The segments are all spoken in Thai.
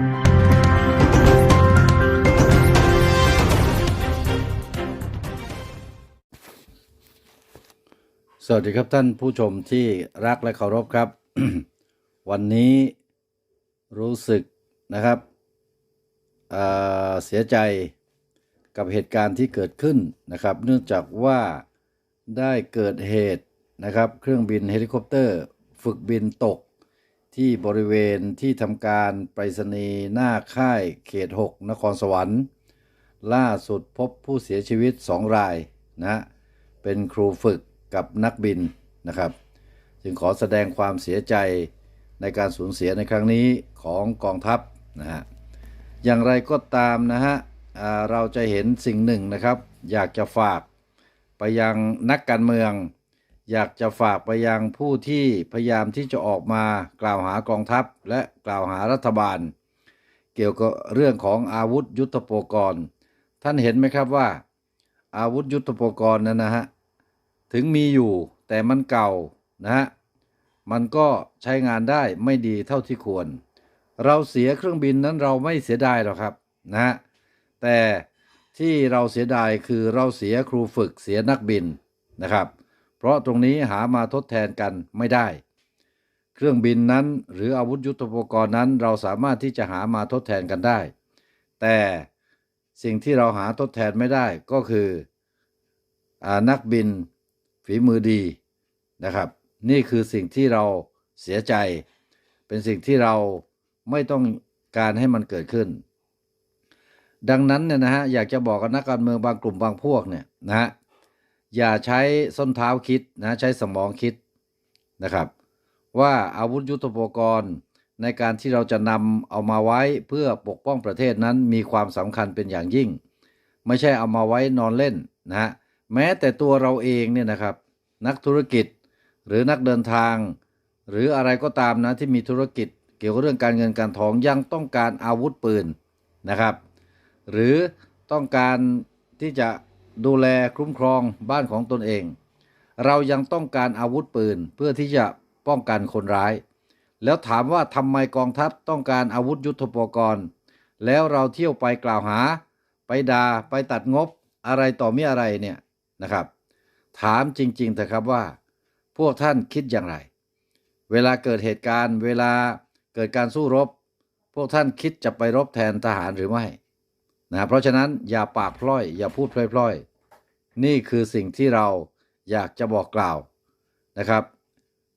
สวัสดีครับท่านผู้ชมที่รักและเคารพครับ วันนี้รู้สึกนะครับอ่าเสียใจกับเหตุการณ์ที่เกิดขึ้นนะครับ เนื่องจากว่าได้เกิดเหตุนะครับ เครื่องบินเฮลิคอปเตอร์ ฝึกบินตก ที่บริเวณที่ทำการไปรษณีย์หน้าค่ายเขต 6 นครสวรรค์ ล่าสุดพบผู้เสียชีวิต 2 รายนะเป็นครูฝึกกับนักบินนะครับ จึงขอแสดงความเสียใจในการสูญเสียในครั้งนี้ของกองทัพนะฮะอย่างไรก็ตามนะฮะเราจะเห็นสิ่งหนึ่งนะครับ อยากจะฝากไปยังนักการเมือง อยากจะฝากไปยังผู้ที่พยายามที่จะออกมากล่าวหากองทัพและกล่าวหารัฐบาล เกี่ยวกับเรื่องของอาวุธยุทโธปกรณ์ ท่านเห็นไหมครับว่า อาวุธยุทโธปกรณ์นั้นนะฮะถึงมีอยู่แต่มันเก่านะฮะมันก็ใช้งานได้ไม่ดีเท่าที่ควร เราเสียเครื่องบินนั้นเราไม่เสียดายหรอกครับนะฮะแต่ที่เราเสียดายคือเราเสียครูฝึกเสียนักบินนะครับ เพราะตรงนี้หามาทดแทนกันไม่ได้ เครื่องบินนั้นหรืออาวุธยุทโธปกรณ์นั้นเราสามารถที่จะหามาทดแทนกันได้ แต่สิ่งที่เราหาทดแทนไม่ได้ก็คืออนักบินฝีมือดีนะครับ นี่คือสิ่งที่เราเสียใจ เป็นสิ่งที่เราไม่ต้องการให้มันเกิดขึ้น ดังนั้นเนี่ยนะฮะอยากจะบอกกับนักการเมืองบางกลุ่มบางพวกเนี่ยนะฮะ อย่าใช้ส้นเท้าคิดนะใช้สมองคิดนะครับ ว่าอาวุธยุทโธปกรณ์ในการที่เราจะนำเอามาไว้เพื่อปกป้องประเทศนั้นมีความสำคัญเป็นอย่างยิ่ง ไม่ใช่เอามาไว้นอนเล่นนะฮะแม้แต่ตัวเราเองเนี่ยนะครับ นักธุรกิจหรือนักเดินทาง หรืออะไรก็ตามนะที่มีธุรกิจเกี่ยวกับเรื่องการเงินการทองยังต้องการอาวุธปืนนะครับ หรือต้องการที่จะ ดูแลคุ้มครองบ้านของตนเอง เรายังต้องการอาวุธปืนเพื่อที่จะป้องกันคนร้าย แล้วถามว่าทำไมกองทัพต้องการอาวุธยุทโธปกรณ์ แล้วเราเที่ยวไปกล่าวหา ไปดา่าไปตัดงบอะไรต่อมีอะไรเนี่ยนะครับ ถามจริงๆเถอะครับว่า พวกท่านคิดอย่างไร เวลาเกิดเหตุการณ์ เวลาเกิดการสู้รบ พวกท่านคิดจะไปรบแทนทหารหรือไม่ นะเพราะฉะนั้นอย่าปากพล่อย อย่าพูดพล่อยๆ นี่คือสิ่งที่เราอยากจะบอกกล่าวนะครับ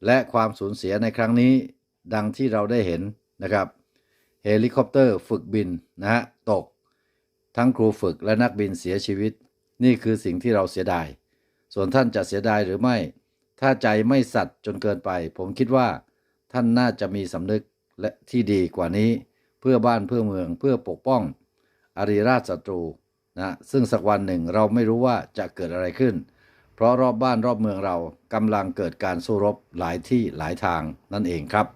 และความสูญเสียในครั้งนี้ดังที่เราได้เห็นนะครับ เฮลิคอปเตอร์ฝึกบินนะฮะตก ทั้งครูฝึกและนักบินเสียชีวิต นี่คือสิ่งที่เราเสียดาย ส่วนท่านจะเสียดายหรือไม่ ถ้าใจไม่สัตย์จนเกินไป ผมคิดว่าท่านน่าจะมีสำนึกและที่ดีกว่านี้ เพื่อบ้านเพื่อเมืองเพื่อปกป้อง อารีราชศัตรูนะซึ่งสักวันหนึ่งเราไม่รู้ว่าจะเกิดอะไรขึ้น เพราะรอบบ้านรอบเมืองเรากำลังเกิดการสู้รบหลายที่หลายทางนั่นเองครับ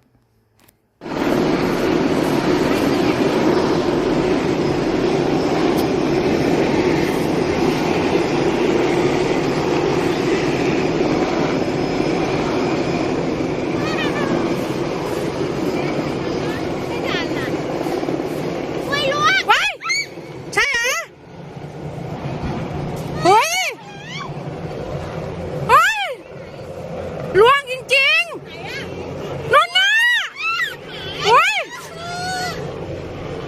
ไม่รู้ว้ายใช่เหรอเฮ้ยเฮ้ยล่วงจริงๆนั่นน่ะเฮ้ย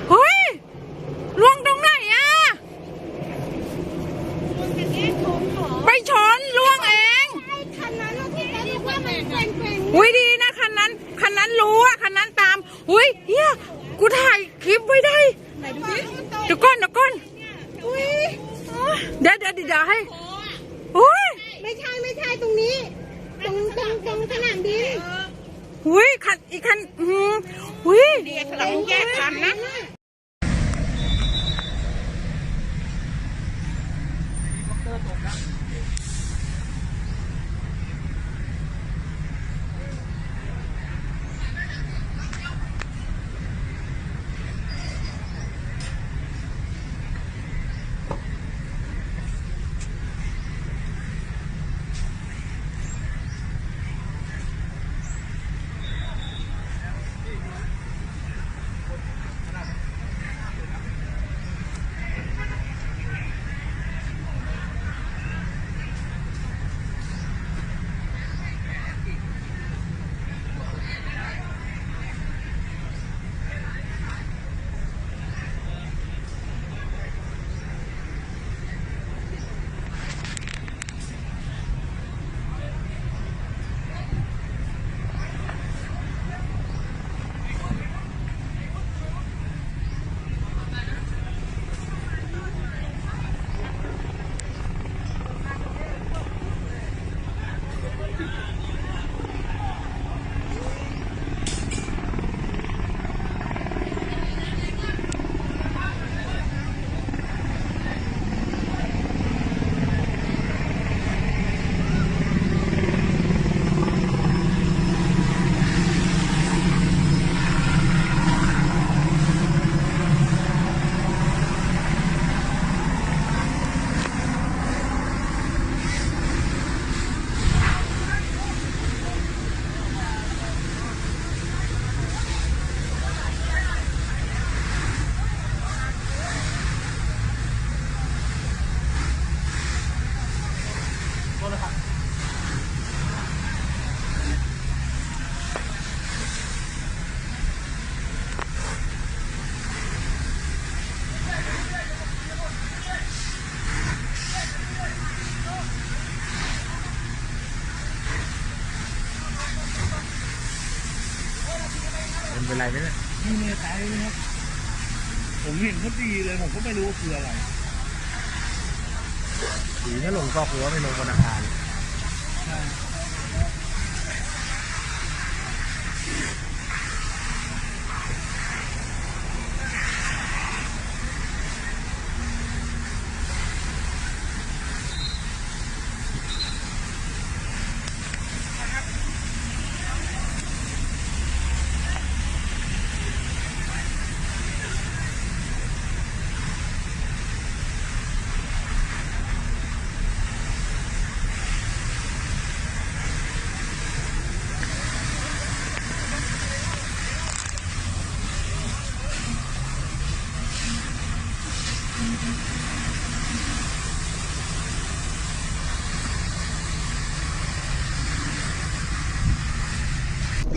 เฮ้ยล่วงตรงไหนอะไปชนล่วงเอง คันนั้นที่เขาเรียกว่ามันเป็นเป็น อุ้ยดีนะคันนั้นคันนั้นรู้อะคันนั้นตามอุ้ย เฮียกูถ่ายคลิปไว้ได้ไหนดูสิเดี๋ยวก่อนเดี๋ยวก่อนอุ้ยเดี๋ยวเดี๋ยวเดี๋ยวให้อุ้ยไม่ใช่ไม่ใช่ตรงนี้ ตรงตรงตรงสนามบินอุ้ยคันอีกคันอืมอุ้ยหลังแยกคันนะ อะไรไหมเนี่ยไม่แน่ใจนะครับ ผมเห็นเขาตีเลยผมก็ไม่รู้ว่าคืออะไร ดีถ้าลงก็คือว่าไม่ลงบนอาคาร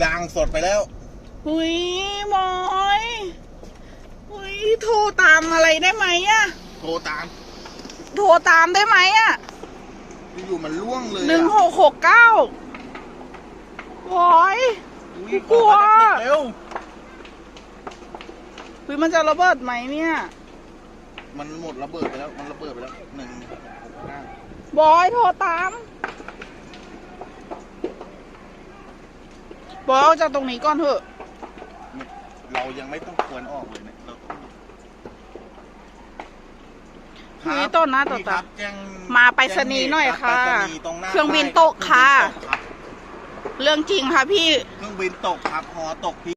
ยางสดไปแล้วหุยบอยหุยโทรตามอะไรได้ไหมอะโทรตาม โทรตามได้ไหมอะอยู่ๆมันล่วงเลยหนึ่งหกหกเก้าบอยอุ๊ยกลัวเร็วหุยมันจะระเบิดไหมเนี่ย มันหมดระเบิดไปแล้ว มันระเบิดไปแล้วหนึ่งหกห้าบอยโทรตาม บอยออกจากตรงนี้ก่อนเถอะ เรายังไม่ต้องควรออกเลยเนี่ยเราเฮ้ยต้นหน้าต่อพี่ตาครับแจ้งมาไปรษณีย์หน่อยค่ะไปรษณีย์ตรงหน้าเครื่องบินป้ายตกค่ะเครื่องบินตกรับเรื่องจริงค่ะพี่ เครื่องบินตกครับฮอตกพี่